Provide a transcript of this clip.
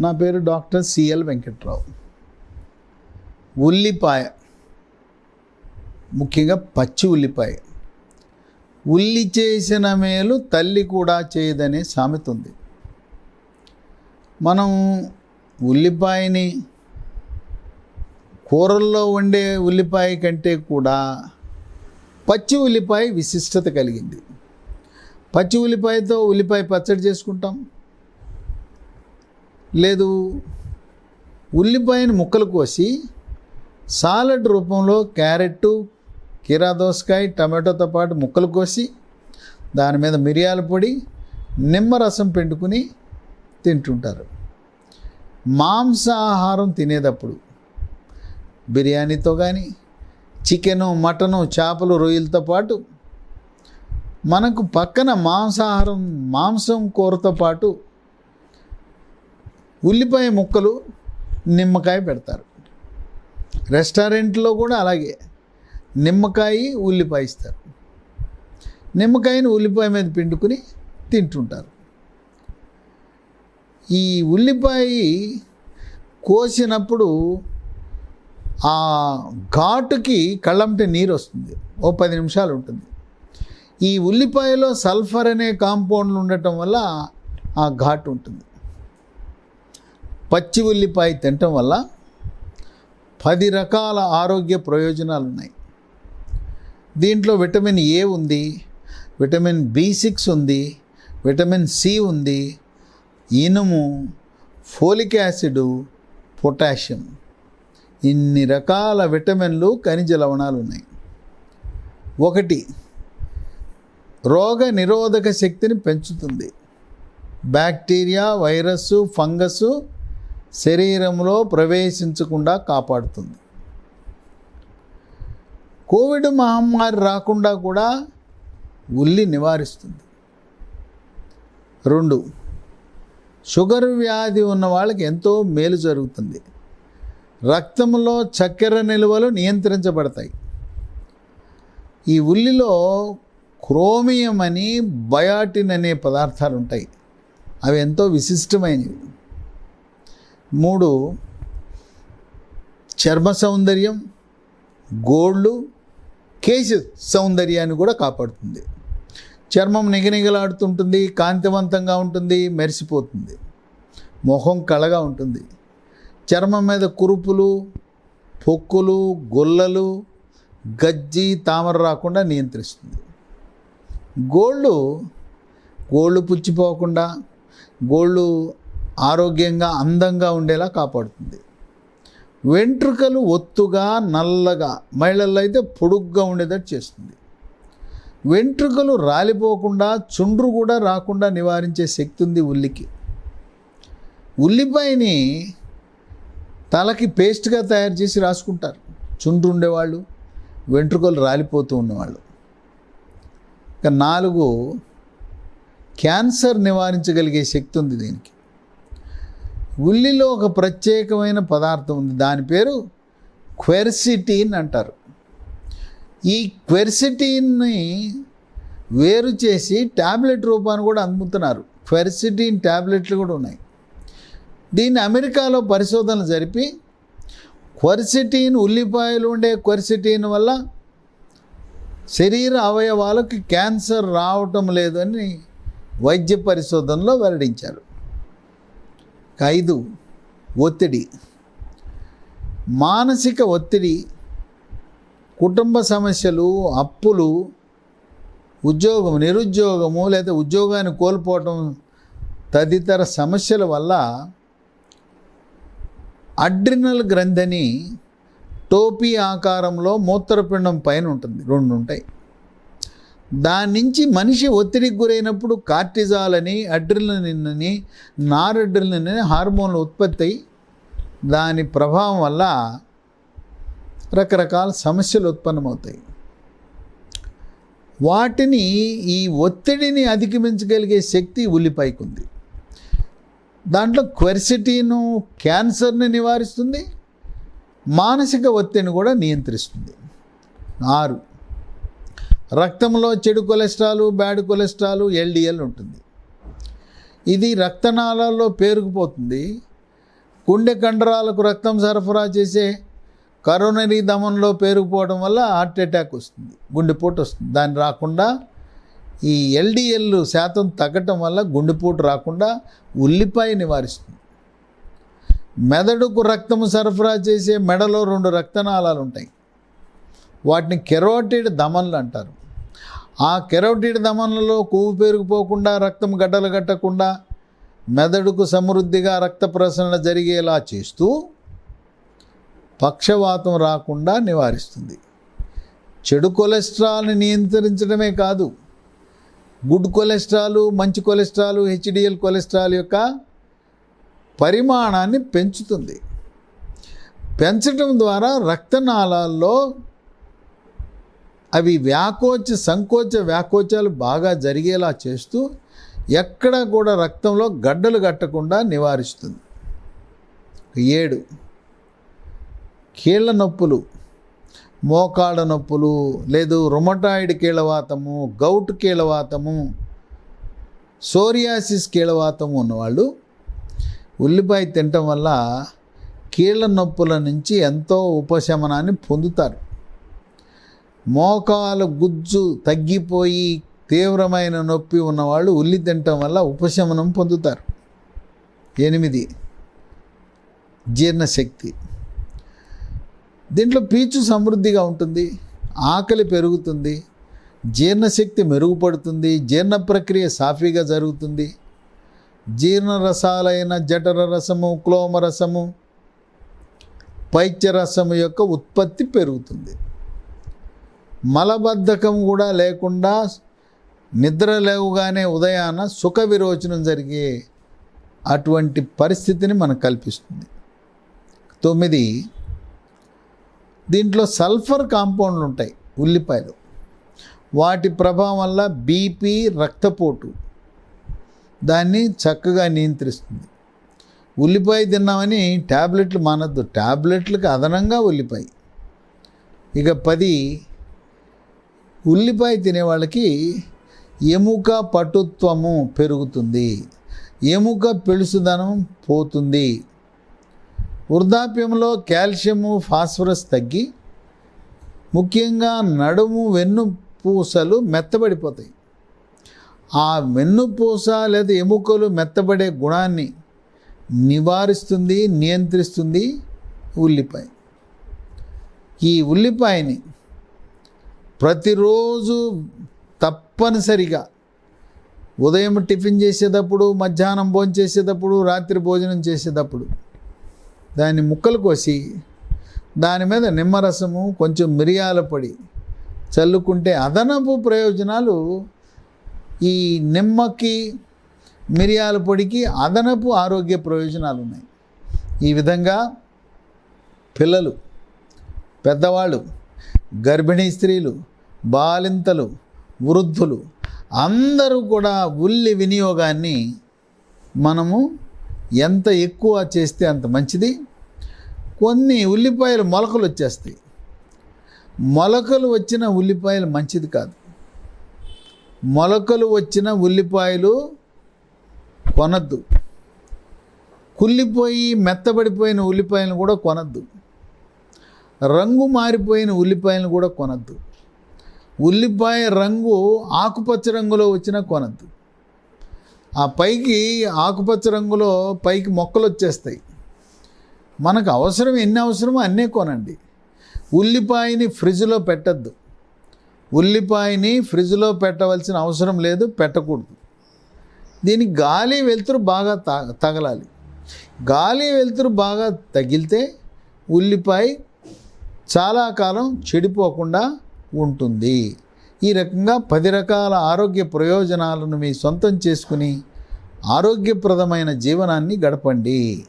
నా పేరు doctor CL Venkatrao. ఉల్లిపాయ ముఖ్యంగా పచ్చి ఉల్లిపాయ. ఉల్లి చేసిన మేలు తల్లి కూడా చేయదనే సామెత ఉంది. మనం ఉల్లిపాయని కూరల్లో వండే ఉల్లిపాయ కంటే కూడా పచ్చి ఉల్లిపాయ విశిష్టత కలిగింది. పచ్చి ఉల్లిపాయతో ఉల్లిపాయ పచ్చడి చేసుకుంటాం. లేదు. ఉల్లిపాయని ముక్కలు కోసి సాలడ్ రూపంలో క్యారెట్ కీరా దోసకాయ టమాటోతో పాటు ముక్కలు కోసి దాని మీద మిరియాల పొడి నిమ్మరసం పెండుకుని తింటుంటారు. మాంసాహారం తినేటప్పుడు బిర్యానీతో కానీ చికెను మటను చేపలు రొయ్యలతో పాటు మనకు పక్కన మాంసాహారం మాంసం కూరతో పాటు ఉల్లిపాయ ముక్కలు నిమ్మకాయ పెడతారు. రెస్టారెంట్లో కూడా అలాగే నిమ్మకాయ ఉల్లిపాయ ఇస్తారు. నిమ్మకాయని ఉల్లిపాయ మీద పిండుకుని తింటుంటారు. ఈ ఉల్లిపాయ కోసినప్పుడు ఆ ఘాటుకి కళ్ళంటి నీరు వస్తుంది ఓ పది నిమిషాలు ఉంటుంది. ఈ ఉల్లిపాయలో సల్ఫర్ అనే కాంపౌండ్లు ఉండటం వల్ల ఆ ఘాటు ఉంటుంది. పచ్చి ఉల్లిపాయ తినటం వల్ల పది రకాల ఆరోగ్య ప్రయోజనాలు ఉన్నాయి దీంట్లో విటమిన్ ఏ ఉంది విటమిన్ బి సిక్స్ ఉంది విటమిన్ సి ఉంది ఇనుము ఫోలిక్ యాసిడ్ పొటాషియం. ఇన్ని రకాల విటమిన్లు ఖనిజ లవణాలు ఉన్నాయి ఒకటి రోగ నిరోధక శక్తిని పెంచుతుంది. బ్యాక్టీరియా వైరస్ ఫంగస్ శరీరంలో ప్రవేశించకుండా కాపాడుతుంది. కోవిడ్ మహమ్మారి రాకుండా కూడా ఉల్లి నివారిస్తుంది. రెండు షుగర్ వ్యాధి ఉన్న వాళ్ళకి ఎంతో మేలు జరుగుతుంది. రక్తంలో చక్కెర నిల్వలు నియంత్రించబడతాయి. ఈ ఉల్లిలో క్రోమియం అని బయాటిన్ అనే పదార్థాలు ఉంటాయి అవి ఎంతో విశిష్టమైనవి. మూడు చర్మ సౌందర్యం గోళ్ళు కేశ సౌందర్యాన్ని కూడా కాపాడుతుంది. చర్మం నిగనిగలాడుతుంటుంది కాంతివంతంగా ఉంటుంది మెరిసిపోతుంది. మొహం కళగా ఉంటుంది. చర్మం మీద కురుపులు పొక్కులు గొల్లలు గజ్జి తామర రాకుండా నియంత్రిస్తుంది. గోళ్ళు గోళ్ళు పుచ్చిపోకుండా గోళ్ళు ఆరోగ్యంగా అందంగా ఉండేలా కాపాడుతుంది. వెంట్రుకలు ఒత్తుగా నల్లగా మహిళల్లో అయితే పొడుగ్గా ఉండేటట్టు చేస్తుంది. వెంట్రుకలు రాలిపోకుండా చుండ్రు కూడా రాకుండా నివారించే శక్తి ఉంది ఉల్లికి. ఉల్లిపాయని తలకి పేస్ట్గా తయారు చేసి రాసుకుంటారు. చుండ్రు ఉండేవాళ్ళు వెంట్రుకలు రాలిపోతూ ఉన్నవాళ్ళు. ఇక నాలుగు క్యాన్సర్ నివారించగలిగే శక్తి ఉంది దీనికి. ఉల్లిలో ఒక ప్రత్యేకమైన పదార్థం ఉంది. దాని పేరు క్వెర్సిటీన్ అంటారు. ఈ క్వెర్సిటీన్ని వేరు చేసి ట్యాబ్లెట్ రూపాన్ని కూడా అమ్ముతున్నారు. క్వెర్సిటీన్ ట్యాబ్లెట్లు కూడా ఉన్నాయి. దీన్ని అమెరికాలో పరిశోధనలు జరిపి క్వెర్సిటీన్ ఉల్లిపాయలు ఉండే క్వెర్సిటీన్ వల్ల శరీర అవయవాలకు క్యాన్సర్ రావటం లేదని వైద్య పరిశోధనలో వెల్లడించారు. ఐదు ఒత్తిడి. మానసిక ఒత్తిడి కుటుంబ సమస్యలు అప్పులు ఉద్యోగం నిరుద్యోగము లేదా ఉద్యోగాన్ని కోల్పోవటం తదితర సమస్యల వల్ల అడ్రినల్ గ్రంథిని టోపీ ఆకారంలో మూత్రపిండం పైన ఉంటుంది. రెండు ఉంటాయి దాని నుంచి మనిషి ఒత్తిడికి గురైనప్పుడు కార్టిజాల్ అని అడ్రినలిన్ అని అని హార్మోన్లు ఉత్పత్తి అయి దాని ప్రభావం వల్ల రకరకాల సమస్యలు ఉత్పన్నమవుతాయి. వాటిని ఈ ఒత్తిడిని అధిగమించగలిగే శక్తి ఉల్లిపాయకు ఉంది దాంట్లో క్వెర్సిటీను క్యాన్సర్ని నివారిస్తుంది. మానసిక ఒత్తిడిని కూడా నియంత్రిస్తుంది. ఆరు రక్తంలో చెడు కొలెస్ట్రాల్ బ్యాడ్ కొలెస్ట్రాల్ ఎల్డిఎల్ ఉంటుంది. ఇది రక్తనాళాల్లో పేరుకుపోతుంది. గుండె కండరాలకు రక్తం సరఫరా చేసే కరోనరీ దమంలో పేరుకుపోవడం వల్ల హార్ట్ అటాక్ వస్తుంది గుండెపోటు వస్తుంది. దాన్ని రాకుండా ఈ ఎల్డిఎల్ శాతం తగ్గటం వల్ల గుండెపోటు రాకుండా ఉల్లిపాయ నివారిస్తుంది. మెదడుకు రక్తము సరఫరా చేసే మెడలో రెండు రక్తనాళాలు ఉంటాయి. వాటిని కెరోటిడ్ దమన్లు అంటారు. ఆ కెరోటిడ్ దమన్లలో కొవ్వు పెరిగిపోకుండా రక్తం గడ్డలు కట్టకుండా మెదడుకు సమృద్ధిగా రక్త ప్రసరణ జరిగేలా చేస్తూ పక్షవాతం రాకుండా నివారిస్తుంది. చెడు కొలెస్ట్రాల్ని నియంత్రించడమే కాదు గుడ్ కొలెస్ట్రాల్ మంచి కొలెస్ట్రాల్ హెచ్డిఎల్ కొలెస్ట్రాల్ యొక్క పరిమాణాన్ని పెంచుతుంది. పెంచడం ద్వారా రక్తనాళాల్లో అవి వ్యాకోచ సంకోచ వ్యాకోచాలు బాగా జరిగేలా చేస్తూ ఎక్కడా కూడా రక్తంలో గడ్డలు కట్టకుండా నివారిస్తుంది. ఏడు కీళ్ళ నొప్పులు మోకాళ్ళ నొప్పులు లేదు రుమటాయిడ్ కీళ్ళవాతము గౌట్ కీళ్ళవాతము సోరియాసిస్ కీళ్ళవాతము ఉన్నవాళ్ళు ఉల్లిపాయ తినటం వల్ల కీళ్ళ నొప్పుల నుంచి ఎంతో ఉపశమనాన్ని పొందుతారు. మోకాలు గుజ్జు తగ్గిపోయి తీవ్రమైన నొప్పి ఉన్నవాళ్ళు ఉల్లి తినటం వల్ల ఉపశమనం పొందుతారు. ఎనిమిది. జీర్ణశక్తి. దీంట్లో పీచు సమృద్ధిగా ఉంటుంది. ఆకలి పెరుగుతుంది. జీర్ణశక్తి మెరుగుపడుతుంది. జీర్ణ ప్రక్రియ సాఫీగా జరుగుతుంది. జీర్ణ రసాలైన జఠర రసము క్లోమ రసము పైత్య రసము యొక్క ఉత్పత్తి పెరుగుతుంది. మలబద్ధకం కూడా లేకుండా నిద్ర లేవుగానే ఉదయాన సుఖ విరోచనం జరిగే అటువంటి పరిస్థితిని మనకు కల్పిస్తుంది. తొమ్మిది దీంట్లో సల్ఫర్ కాంపౌండ్లు ఉంటాయి ఉల్లిపాయలు. వాటి ప్రభావం వల్ల బీపీ రక్తపోటు దాన్ని చక్కగా నియంత్రిస్తుంది. ఉల్లిపాయ తిన్నామని ట్యాబ్లెట్లు మానద్దు. ట్యాబ్లెట్లకు అదనంగా ఉల్లిపాయ. ఇక పది ఉల్లిపాయ తినే వాళ్ళకి ఎముక పటుత్వము పెరుగుతుంది. ఎముక పెళుసుదనం పోతుంది. వృద్ధాప్యంలో కాల్షియము ఫాస్ఫరస్ తగ్గి ముఖ్యంగా నడుము వెన్ను పూసలు మెత్తబడిపోతాయి. ఆ వెన్నుపూస లేదా ఎముకలు మెత్తబడే గుణాన్ని నివారిస్తుంది నియంత్రిస్తుంది ఉల్లిపాయ. ఈ ఉల్లిపాయని ప్రతిరోజు తప్పనిసరిగా ఉదయం టిఫిన్ చేసేటప్పుడు మధ్యాహ్నం భోజనం చేసేటప్పుడు రాత్రి భోజనం చేసేటప్పుడు దాన్ని ముక్కలు కోసి దాని మీద నిమ్మరసము కొంచెం మిరియాల పొడి చల్లుకుంటే అదనపు ప్రయోజనాలు ఈ నిమ్మకి మిరియాల పొడికి అదనపు ఆరోగ్య ప్రయోజనాలు ఉన్నాయి. ఈ విధంగా పిల్లలు పెద్దవాళ్ళు గర్భిణీ స్త్రీలు బాలింతలు వృద్ధులు అందరూ కూడా ఉల్లి వినియోగాన్ని మనము ఎంత ఎక్కువ చేస్తే అంత మంచిది. కొన్ని ఉల్లిపాయలు మొలకలు వచ్చేస్తాయి. మొలకలు వచ్చిన ఉల్లిపాయలు మంచిది కాదు. మొలకలు వచ్చిన ఉల్లిపాయలు కొనద్దు. కుళ్ళిపోయి మెత్తబడిపోయిన ఉల్లిపాయలను కూడా కొనద్దు. రంగు మారిపోయిన ఉల్లిపాయలను కూడా కొనద్దు. ఉల్లిపాయ రంగు ఆకుపచ్చ రంగులో వచ్చినా కొనద్దు. ఆ పైకి ఆకుపచ్చ రంగులో పైకి మొక్కలు వచ్చేస్తాయి. మనకు అవసరం ఎన్ని అవసరమో అన్నీ కొనండి. ఉల్లిపాయని ఫ్రిడ్జ్లో పెట్టద్దు. ఉల్లిపాయని ఫ్రిడ్జ్లో పెట్టవలసిన అవసరం లేదు పెట్టకూడదు. దీనికి గాలి వెలుతురు బాగా తగలాలి. గాలి వెలుతురు బాగా తగిలితే ఉల్లిపాయ చాలా కాలం చెడిపోకుండా ఉంటుంది. ఈ రకంగా పది రకాల ఆరోగ్య ప్రయోజనాలను మీ సొంతం చేసుకుని ఆరోగ్యప్రదమైన జీవనాన్ని గడపండి.